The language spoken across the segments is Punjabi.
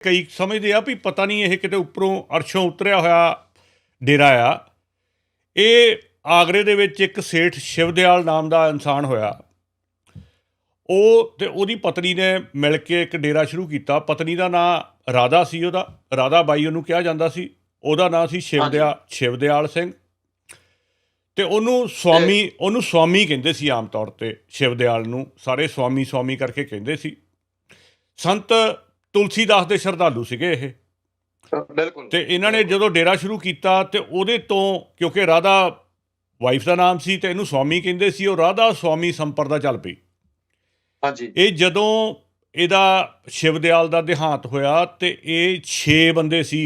ਕਈ ਸਮਝਦੇ ਆ ਵੀ ਪਤਾ ਨਹੀਂ ਇਹ ਕਿਤੇ ਉੱਪਰੋਂ ਅਰਸ਼ੋਂ ਉਤਰਿਆ ਹੋਇਆ ਡੇਰਾ ਆ। ਇਹ ਆਗਰੇ ਦੇ ਵਿੱਚ ਇੱਕ ਸੇਠ ਸ਼ਿਵਦਿਆਲ ਨਾਮ ਦਾ ਇਨਸਾਨ ਹੋਇਆ। ਉਹ ਤੇ ਉਹਦੀ ਪਤਨੀ ਨੇ ਮਿਲ ਕੇ ਇੱਕ ਡੇਰਾ ਸ਼ੁਰੂ ਕੀਤਾ। ਪਤਨੀ ਦਾ ਨਾਂ ਰਾਧਾ ਸੀ ਉਹਦਾ। ਰਾਧਾ ਬਾਈ ਉਹਨੂੰ ਕਿਹਾ ਜਾਂਦਾ ਸੀ। ਉਹਦਾ ਨਾਂ ਸੀ ਸ਼ਿਵਦਿਆ ਸ਼ਿਵਦਿਆਲ ਸਿੰਘ। ਤੇ ਉਹਨੂੰ ਸਵਾਮੀ ਉਹਨੂੰ ਸਵਾਮੀ ਕਹਿੰਦੇ ਸੀ ਆਮ ਤੌਰ ਤੇ ਸ਼ਿਵਦਿਆਲ ਨੂੰ। ਸਾਰੇ ਸਵਾਮੀ ਸਵਾਮੀ ਕਰਕੇ ਕਹਿੰਦੇ ਸੀ। ਸੰਤ ਤੁਲਸੀਦਾਸ ਦੇ ਸ਼ਰਧਾਲੂ ਸੀਗੇ ਇਹ। ਬਿਲਕੁਲ। ਤੇ ਇਹਨਾਂ ਨੇ ਜਦੋਂ ਡੇਰਾ ਸ਼ੁਰੂ ਕੀਤਾ ਤੇ ਉਹਦੇ ਤੋਂ ਕਿਉਂਕਿ ਰਾਧਾ ਵਾਈਫ ਦਾ ਨਾਮ ਸੀ ਤੇ ਇਹਨੂੰ ਸਵਾਮੀ ਕਹਿੰਦੇ ਸੀ ਉਹ ਰਾਧਾ ਸਵਾਮੀ ਸੰਪਰਦਾ ਚੱਲ ਪਈ। ਹਾਂਜੀ। ਇਹ ਜਦੋਂ ਇਹਦਾ ਸ਼ਿਵਦਿਆਲ ਦਾ ਦੇਹਾਂਤ ਹੋਇਆ ਤੇ ਇਹ 6 ਬੰਦੇ ਸੀ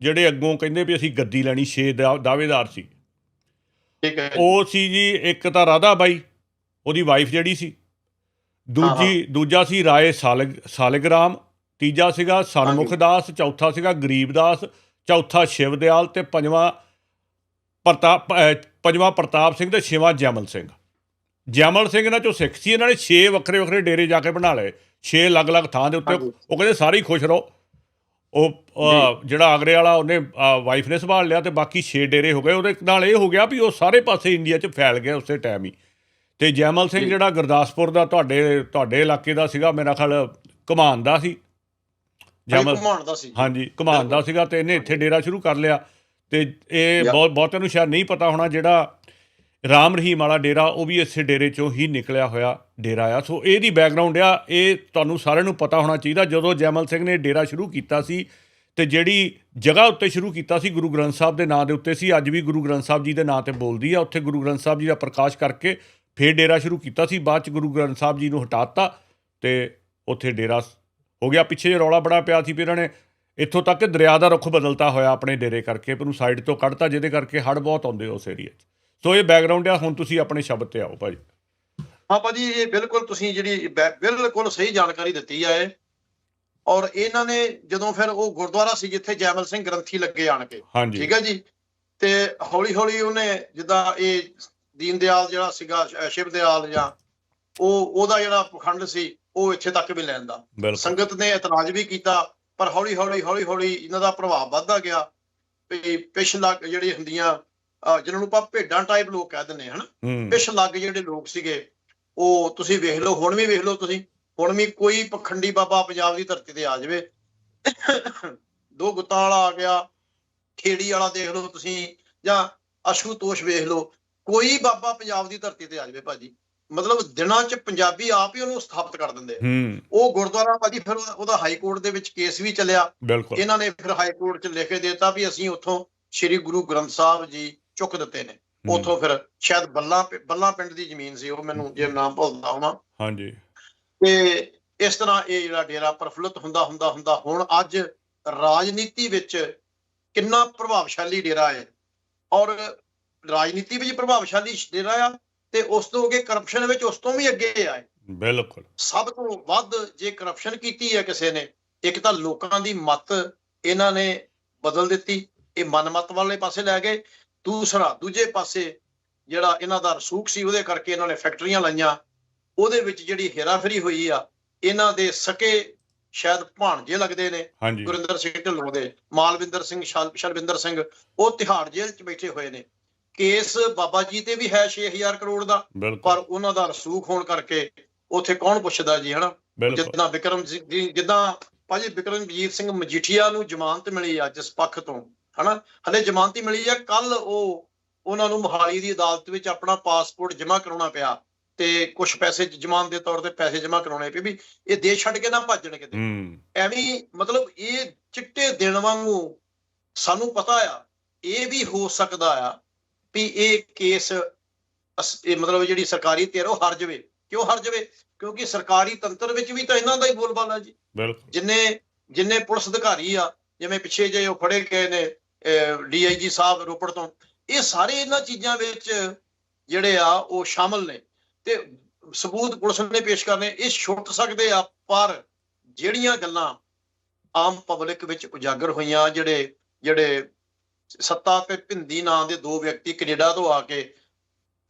ਜਿਹੜੇ ਅੱਗੋਂ ਕਹਿੰਦੇ ਵੀ ਅਸੀਂ ਗੱਦੀ ਲੈਣੀ 6 ਦਾਅਵੇਦਾਰ ਸੀ। ਠੀਕ ਹੈ ਉਹ ਸੀ ਜੀ ਇੱਕ ਤਾਂ ਰਾਧਾ ਬਾਈ ਉਹਦੀ ਵਾਈਫ ਜਿਹੜੀ ਸੀ। ਦੂਜੀ ਦੂਜਾ ਸੀ ਰਾਏ ਸਾਲਗ ਸਾਲਗਰਾਮ ਤੀਜਾ ਸੀਗਾ ਸਨਮੁਖ ਦਾਸ ਚੌਥਾ ਸੀਗਾ ਗਰੀਬਦਾਸ ਚੌਥਾ ਸ਼ਿਵਦਿਆਲ ਤੇ ਪੰਜਵਾਂ ਪ੍ਰਤਾਪ ਪੰਜਵਾਂ ਪ੍ਰਤਾਪ ਸਿੰਘ ਤੇ ਛੇਵਾਂ ਜੈਮਲ ਸਿੰਘ। ਜੈਮਲ ਸਿੰਘ ਇਹਨਾਂ ਚੋਂ ਸਿੱਖ ਸੀ ਇਹਨਾਂ ਨੇ 6 ਵੱਖਰੇ ਵੱਖਰੇ ਡੇਰੇ ਜਾ ਕੇ ਬਣਾ ਲਏ। 6 ਅਲੱਗ-ਅਲੱਗ ਥਾਂ ਦੇ ਉੱਤੇ। ਉਹ ਕਹਿੰਦੇ ਸਾਰੇ ਹੀ ਖੁਸ਼ ਰਹੋ। ਉਹ ਜਿਹੜਾ ਆਗਰੇ ਵਾਲਾ ਉਹਨੇ ਵਾਈਫ ਨੇ ਸੰਭਾਲ ਲਿਆ ਤੇ ਬਾਕੀ 6 ਡੇਰੇ ਹੋ ਗਏ। ਉਹਦੇ ਨਾਲ ਇਹ ਹੋ ਗਿਆ ਵੀ ਉਹ ਸਾਰੇ ਪਾਸੇ ਇੰਡੀਆ 'ਚ ਫੈਲ ਗਿਆ ਉਸੇ ਟਾਈਮ ਹੀ। ਤੇ ਜੈਮਲ ਸਿੰਘ। ਜਿਹੜਾ ਗੁਰਦਾਸਪੁਰ ਦਾ ਤੁਹਾਡੇ ਤੁਹਾਡੇ ਇਲਾਕੇ ਦਾ ਸੀਗਾ ਮੇਰਾ ਖਿਆਲ ਘਮਾਨ ਦਾ ਸੀ। ਜਮਲ ਘੁਮਾਉਣ ਦਾ ਸੀ ਹਾਂਜੀ ਘਮਾਨ ਦਾ ਸੀਗਾ ਤੇ ਇਹਨੇ ਇੱਥੇ ਡੇਰਾ ਸ਼ੁਰੂ ਕਰ ਲਿਆ। ਤੇ ਇਹ। ਬਹੁਤ ਬਹੁਤਿਆਂ ਨੂੰ ਸ਼ਾਇਦ ਨਹੀਂ ਪਤਾ ਹੋਣਾ ਜਿਹੜਾ ਰਾਮ ਰਹੀਮ ਵਾਲਾ ਡੇਰਾ ਉਹ ਵੀ ਇਸੇ ਡੇਰੇ ਚੋਂ ਹੀ ਨਿਕਲਿਆ ਹੋਇਆ ਡੇਰਾ ਆ। ਸੋ ਇਹਦੀ ਬੈਕਗ੍ਰਾਉਂਡ ਆ ਇਹ ਤੁਹਾਨੂੰ ਸਾਰਿਆਂ ਨੂੰ ਪਤਾ ਹੋਣਾ ਚਾਹੀਦਾ। ਜਦੋਂ ਜੈਮਲ ਸਿੰਘ ਨੇ ਡੇਰਾ ਸ਼ੁਰੂ ਕੀਤਾ ਸੀ ਤੇ ਜਿਹੜੀ ਜਗ੍ਹਾ ਉੱਤੇ ਸ਼ੁਰੂ ਕੀਤਾ ਸੀ ਗੁਰੂ ਗ੍ਰੰਥ ਸਾਹਿਬ ਦੇ ਨਾਂ ਦੇ ਉੱਤੇ ਸੀ ਅੱਜ ਵੀ ਗੁਰੂ ਗ੍ਰੰਥ ਸਾਹਿਬ ਜੀ ਦੇ ਨਾਂ ਤੇ ਬੋਲਦੀ ਆ। ਉੱਥੇ ਗੁਰੂ ਗ੍ਰੰਥ ਸਾਹਿਬ ਜੀ ਦਾ ਪ੍ਰਕਾਸ਼ ਕਰਕੇ ਫੇਰ ਡੇਰਾ ਸ਼ੁਰੂ ਕੀਤਾ ਸੀ। ਬਾਅਦ ਚ ਗੁਰੂ ਗ੍ਰੰਥ ਸਾਹਿਬ ਜੀ ਨੂੰ ਹਟਾਤਾ ਤੇ ਉੱਥੇ ਡੇਰਾ ਹੋ ਗਿਆ ਪਿੱਛੇ ਜੇ ਰੌਲਾ ਬੜਾ ਪਿਆ ਸੀ ਵੀ ਇਹਨਾਂ ਨੇ ਇੱਥੋਂ ਤੱਕ ਕਿ ਦਰਿਆ ਦਾ ਰੁੱਖ ਬਦਲਤਾ ਹੋਇਆ ਆਪਣੇ ਡੇਰੇ ਕਰਕੇ ਪਰ ਨੂੰ ਸਾਈਡ ਤੋਂ ਕੱਢਤਾ ਜਿਹਦੇ ਕਰਕੇ ਹੜ ਬਹੁਤ ਆਉਂਦੇ ਉਸ ਏਰੀਆ 'ਚ। ਸੋ ਇਹ ਬੈਕਗ੍ਰਾਉਂਡ ਆ ਹੁਣ ਤੁਸੀਂ ਆਪਣੇ ਸ਼ਬਦ ਤੇ ਆਓ ਭਾਜੀ। ਹਾਂ ਭਾਜੀ ਇਹ ਬਿਲਕੁਲ ਤੁਸੀਂ ਜਿਹੜੀ ਬਿਲਕੁਲ ਸਹੀ ਜਾਣਕਾਰੀ ਦਿੱਤੀ ਹੈ ਇਹ। ਔਰ ਇਹਨਾਂ ਨੇ ਜਦੋਂ ਫਿਰ ਉਹ ਗੁਰਦੁਆਰਾ ਸੀ ਜਿੱਥੇ ਜੈਮਲ ਸਿੰਘ ਗ੍ਰੰਥੀ ਲੱਗੇ ਆਣ ਕੇ ਠੀਕ ਹੈ ਜੀ? ਤੇ ਹੌਲੀ ਹੌਲੀ ਉਹਨੇ ਜਿੱਦਾਂ ਇਹ ਦੀਨ ਦਿਆਲ ਜਿਹੜਾ ਸੀਗਾ ਸ਼ਿਵ ਦਿਆਲ ਜਾਂ ਉਹ ਉਹਦਾ ਜਿਹੜਾ ਪਖੰਡ ਸੀ ਉਹ ਇੱਥੇ ਤੱਕ ਵੀ ਲੈਂਦਾ ਸੰਗਤ ਨੇ ਇਤਰਾਜ਼ ਵੀ ਕੀਤਾ ਪਰ ਹੌਲੀ ਹੌਲੀ ਹੌਲੀ ਹੌਲੀ ਇਹਨਾਂ ਦਾ ਪ੍ਰਭਾਵ ਵੱਧਦਾ ਗਿਆ। ਵੀ ਪਿਛ ਲੱਗ ਜਿਹੜੀ ਹੁੰਦੀਆਂ ਜਿਹਨਾਂ ਨੂੰ ਆਪਾਂ ਭੇਡਾਂ ਟਾਈਪ ਲੋਕ ਕਹਿ ਦਿੰਦੇ ਹਨ? ਪਿਛ ਲੱਗ ਜਿਹੜੇ ਲੋਕ ਸੀਗੇ ਉਹ ਤੁਸੀਂ ਵੇਖ ਲਓ ਹੁਣ ਵੀ ਵੇਖ ਲਓ ਤੁਸੀਂ ਹੁਣ ਵੀ ਕੋਈ ਪਖੰਡੀ ਬਾਬਾ ਪੰਜਾਬ ਦੀ ਧਰਤੀ ਤੇ ਆ ਜਾਵੇ। ਦੋ ਗੁੱਤਾਂ ਵਾਲਾ ਆ ਗਿਆ ਖੇੜੀ ਵਾਲਾ ਦੇਖ ਲਓ ਤੁਸੀਂ ਜਾਂ ਅਸ਼ੂਤੋਸ਼ ਵੇਖ ਲਓ ਕੋਈ ਬਾਬਾ ਪੰਜਾਬ ਦੀ ਧਰਤੀ ਤੇ ਆ ਜਾਵੇ ਭਾਜੀ। ਮਤਲਬ ਦਿਨਾਂ 'ਚ ਪੰਜਾਬੀ ਆਪ ਹੀ ਉਹਨੂੰ ਸਥਾਪਿਤ ਕਰ ਦਿੰਦੇ ਆ। ਹੂੰ। ਉਹ ਗੁਰਦੁਆਰਾ ਭਾਜੀ ਫਿਰ ਉਹਦਾ- ਹਾਈ ਕੋਰਟ ਦੇ ਵਿੱਚ ਕੇਸ ਵੀ ਚੱਲਿਆ। ਇਹਨਾਂ ਨੇ ਫਿਰ ਹਾਈ ਕੋਰਟ 'ਚ ਲਿਖ ਕੇ ਦਿੱਤਾ ਵੀ ਅਸੀਂ ਉੱਥੋਂ ਸ੍ਰੀ ਗੁਰੂ ਗ੍ਰੰਥ ਸਾਹਿਬ ਜੀ ਚੁੱਕ ਦਿੱਤੇ ਨੇ। ਹੂੰ, ਉੱਥੋਂ ਫਿਰ ਸ਼ਾਇਦ ਬੱਲਾ ਬੱਲਾ ਪਿੰਡ ਦੀ ਜ਼ਮੀਨ ਸੀ ਉਹ ਮੈਨੂੰ ਜੇ ਨਾਮ ਭੁੱਲਦਾ ਹੋਣਾ ਹਾਂਜੀ। ਤੇ ਇਸ ਤਰ੍ਹਾਂ ਇਹ ਜਿਹੜਾ ਡੇਰਾ ਪ੍ਰਫੁੱਲਤ ਹੁੰਦਾ ਹੁੰਦਾ ਹੁੰਦਾ ਹੁਣ ਅੱਜ ਰਾਜਨੀਤੀ ਵਿੱਚ ਕਿੰਨਾ ਪ੍ਰਭਾਵਸ਼ਾਲੀ ਡੇਰਾ ਹੈ। ਔਰ ਰਾਜਨੀਤੀ ਵਿੱਚ ਪ੍ਰਭਾਵਸ਼ਾਲੀ ਡੇਰਾ ਆ ਤੇ ਉਸ ਤੋਂ ਅੱਗੇ ਕਰਪਸ਼ਨ ਵਿੱਚ ਉਸ ਤੋਂ ਵੀ ਅੱਗੇ ਆ ਬਿਲਕੁਲ। ਸਭ ਤੋਂ ਵੱਧ ਜੇ ਕਰਪਸ਼ਨ ਕੀਤੀ ਹੈ ਕਿਸੇ ਨੇ ਇੱਕ ਤਾਂ ਲੋਕਾਂ ਦੀ ਮਤ ਇਹਨਾਂ ਨੇ ਬਦਲ ਦਿੱਤੀ ਇਹ ਮਨਮਤ ਵਾਲੇ ਪਾਸੇ ਲੈ ਗਏ। ਦੂਸਰਾ ਦੂਜੇ ਪਾਸੇ ਜਿਹੜਾ ਇਹਨਾਂ ਦਾ ਰਸੂਖ ਸੀ ਉਹਦੇ ਕਰਕੇ ਇਹਨਾਂ ਨੇ ਫੈਕਟਰੀਆਂ ਲਾਈਆਂ। ਉਹਦੇ ਵਿੱਚ ਜਿਹੜੀ ਹੇਰਾਫੇਰੀ ਹੋਈ ਆ ਇਹਨਾਂ ਦੇ ਸਕੇ ਸ਼ਾਇਦ ਭਾਣਜੇ ਲੱਗਦੇ ਨੇ ਗੁਰਿੰਦਰ ਸਿੰਘ ਢਿੱਲੋਂ ਦੇ ਮਾਲਵਿੰਦਰ ਸਿੰਘ ਸ਼ਰਵਿੰਦਰ ਸਿੰਘ ਉਹ ਤਿਹਾੜ ਜੇਲ੍ਹ 'ਚ ਬੈਠੇ ਹੋਏ ਨੇ। ਕੇਸ ਬਾਬਾ ਜੀ ਤੇ ਵੀ ਹੈ 6000 ਕਰੋੜ ਦਾ ਪਰ ਉਹਨਾਂ ਦਾ ਰਸੂਖ ਹੋਣ ਕਰਕੇ ਉੱਥੇ ਕੌਣ ਪੁੱਛਦਾ ਜੀ ਹਨਾ? ਜਿੱਦਾਂ ਵਿਕਰਮ ਜੀ ਜਿੱਦਾਂ ਭਾਜੀ ਵਿਕਰਮਜੀਤ ਸਿੰਘ ਮਜੀਠੀਆ ਨੂੰ ਜ਼ਮਾਨਤ ਮਿਲੀ ਆ ਜਿਸ ਪੱਖ ਤੋਂ ਹਨਾ? ਹਲੇ ਜ਼ਮਾਨਤ ਹੀ ਮਿਲੀ ਆ ਕੱਲ ਉਹ ਉਹਨਾਂ ਨੂੰ ਮੋਹਾਲੀ ਦੀ ਅਦਾਲਤ ਵਿੱਚ ਆਪਣਾ ਪਾਸਪੋਰਟ ਜਮ੍ਹਾਂ ਕਰਾਉਣਾ ਪਿਆ ਤੇ ਕੁਝ ਪੈਸੇ ਜ਼ਮਾਨਤ ਦੇ ਤੌਰ ਤੇ ਪੈਸੇ ਜਮ੍ਹਾਂ ਕਰਾਉਣੇ ਪਏ ਵੀ ਇਹ ਦੇਸ਼ ਛੱਡ ਕੇ ਨਾ ਭੱਜਣ ਕਿਤੇ। ਐਵੇਂ ਮਤਲਬ ਇਹ ਚਿੱਟੇ ਦਿਨ ਵਾਂਗੂ ਸਾਨੂੰ ਪਤਾ ਆ ਇਹ ਵੀ ਹੋ ਸਕਦਾ ਆ ਵੀ ਇਹ ਕੇਸ ਇਹ ਮਤਲਬ ਜਿਹੜੀ ਸਰਕਾਰੀ ਧਿਰ ਉਹ ਹਾਰ ਜਾਵੇ। ਕਿਉਂ ਹਾਰ ਜਾਵੇ? ਕਿਉਂਕਿ ਸਰਕਾਰੀ ਤੰਤਰ ਵਿੱਚ ਵੀ ਤਾਂ ਇਹਨਾਂ ਦਾ ਹੀ ਬੋਲਬਾਲਾ ਜੀ। ਜਿੰਨੇ ਜਿੰਨੇ ਪੁਲਿਸ ਅਧਿਕਾਰੀ ਆ ਜਿਵੇਂ ਪਿੱਛੇ ਜੇ ਉਹ ਫੜੇ ਗਏ ਨੇ ਡੀਆਈਜੀ ਸਾਹਿਬ ਰੋਪੜ ਤੋਂ ਇਹ ਸਾਰੇ ਇਹਨਾਂ ਚੀਜ਼ਾਂ ਵਿੱਚ ਜਿਹੜੇ ਆ ਉਹ ਸ਼ਾਮਲ ਨੇ। ਤੇ ਸਬੂਤ ਪੁਲਿਸ ਨੇ ਪੇਸ਼ ਕਰਨੇ ਇਹ ਛੁੱਟ ਸਕਦੇ ਆ ਪਰ ਜਿਹੜੀਆਂ ਗੱਲਾਂ ਆਮ ਪਬਲਿਕ ਵਿੱਚ ਉਜਾਗਰ ਹੋਈਆਂ ਜਿਹੜੇ ਜਿਹੜੇ ਸੱਤਾ ਤੇ ਭਿੰਦੀ ਨਾਂ ਦੇ ਦੋ ਵਿਅਕਤੀ ਕੈਨੇਡਾ ਤੋਂ ਆ ਕੇ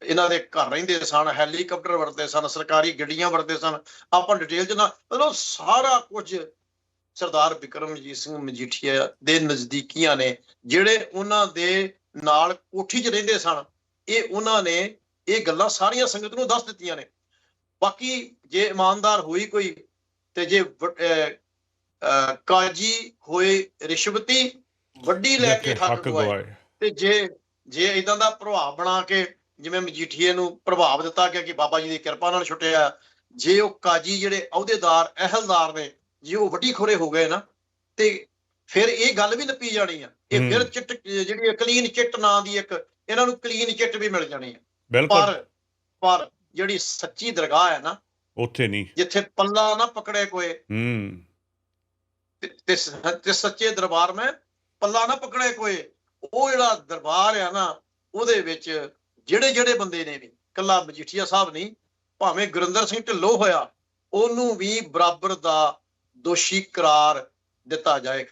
ਇਹਨਾਂ ਦੇ ਘਰ ਰਹਿੰਦੇ ਸਨ ਹੈਲੀਕਾਪਟਰ ਵਰਤੇ ਸਨ ਸਰਕਾਰੀ ਗੱਡੀਆਂ ਵਰਤੇ ਸਨ। ਆਪਾਂ ਡਿਟੇਲ ਚ ਨਾ ਮਤਲਬ ਸਾਰਾ ਕੁਝ ਸਰਦਾਰ ਬਿਕਰਮਜੀਤ ਸਿੰਘ ਮਜੀਠੀਆ ਦੇ ਨਜ਼ਦੀਕੀਆਂ ਨੇ ਜਿਹੜੇ ਉਹਨਾਂ ਦੇ ਨਾਲ ਕੋਠੀ 'ਚ ਰਹਿੰਦੇ ਸਨ ਇਹ ਉਹਨਾਂ ਨੇ ਇਹ ਗੱਲਾਂ ਸਾਰੀਆਂ ਸੰਗਤ ਨੂੰ ਦੱਸ ਦਿੱਤੀਆਂ ਨੇ। ਬਾਕੀ ਜੇ ਇਮਾਨਦਾਰ ਹੋਈ ਕੋਈ ਤੇ ਜੇ ਅਹ, ਕਾਜੀ ਹੋਏ ਰਿਸ਼ਵਤੀ ਵੱਡੀ ਲੈ ਕੇ ਹੱਕ ਗਵਾਏ। ਤੇ ਜੇ ਜੇ ਇਦਾਂ ਦਾ ਪ੍ਰਭਾਵ ਬਣਾ ਕੇ ਜਿਵੇਂ ਮਜੀਠੀਏ ਨੂੰ ਪ੍ਰਭਾਵ ਦਿੱਤਾ ਗਿਆ ਕਿ ਬਾਬਾ ਜੀ ਦੀ ਕਿਰਪਾ ਨਾਲ ਛੁੱਟਿਆ ਜੇ ਉਹ ਕਾਜੀ ਜਿਹੜੇ ਅਹੁਦੇਦਾਰ ਅਹਿਲਦਾਰ ਨੇ ਜੇ ਉਹ ਵੱਡੀ ਖੋਰੇ ਹੋ ਗਏ ਨਾ ਤੇ ਫਿਰ ਇਹ ਗੱਲ ਵੀ ਨੱਪੀ ਜਾਣੀ ਆ। ਇਹ ਫਿਰ। ਚਿੱਟ ਜਿਹੜੀ ਕਲੀਨ ਚਿੱਟ ਨਾਂ ਦੀ ਇੱਕ ਇਹਨਾਂ ਨੂੰ ਕਲੀਨ ਚਿੱਟ ਵੀ ਮਿਲ ਜਾਣੀ ਆ। ਪਰ ਪਰ ਜਿਹੜੀ ਸੱਚੀ ਦਰਗਾਹ ਹੈ ਨਾ ਉੱਥੇ ਨਹੀਂ। ਜਿੱਥੇ ਪੱਲਾ ਨਾ ਪਕੜੇ ਕੋਏ ਹੂੰ। ਤੇ ਸੱਚੇ ਦਰਬਾਰ ਮੈਂ ਪੱਲਾ ਨਾ ਪਕੜੇ ਕੋਈ, ਉਹ ਜਿਹੜਾ ਦਰਬਾਰ ਆ ਨਾ, ਉਹਦੇ ਵਿੱਚ ਜਿਹੜੇ ਜਿਹੜੇ ਬੰਦੇ ਨੇ ਵੀ, ਕੱਲਾ ਮਜੀਠੀਆ ਸਾਹਿਬ ਨਹੀਂ, ਭਾਵੇਂ ਗੁਰਿੰਦਰ ਸਿੰਘ ਢਿੱਲੋਂ ਹੋਇਆ, ਉਹਨੂੰ ਵੀ ਬਰਾਬਰ ਦਾ ਦੋਸ਼ੀ ਕਰਾਰ ਦਿੱਤਾ ਜਾਏ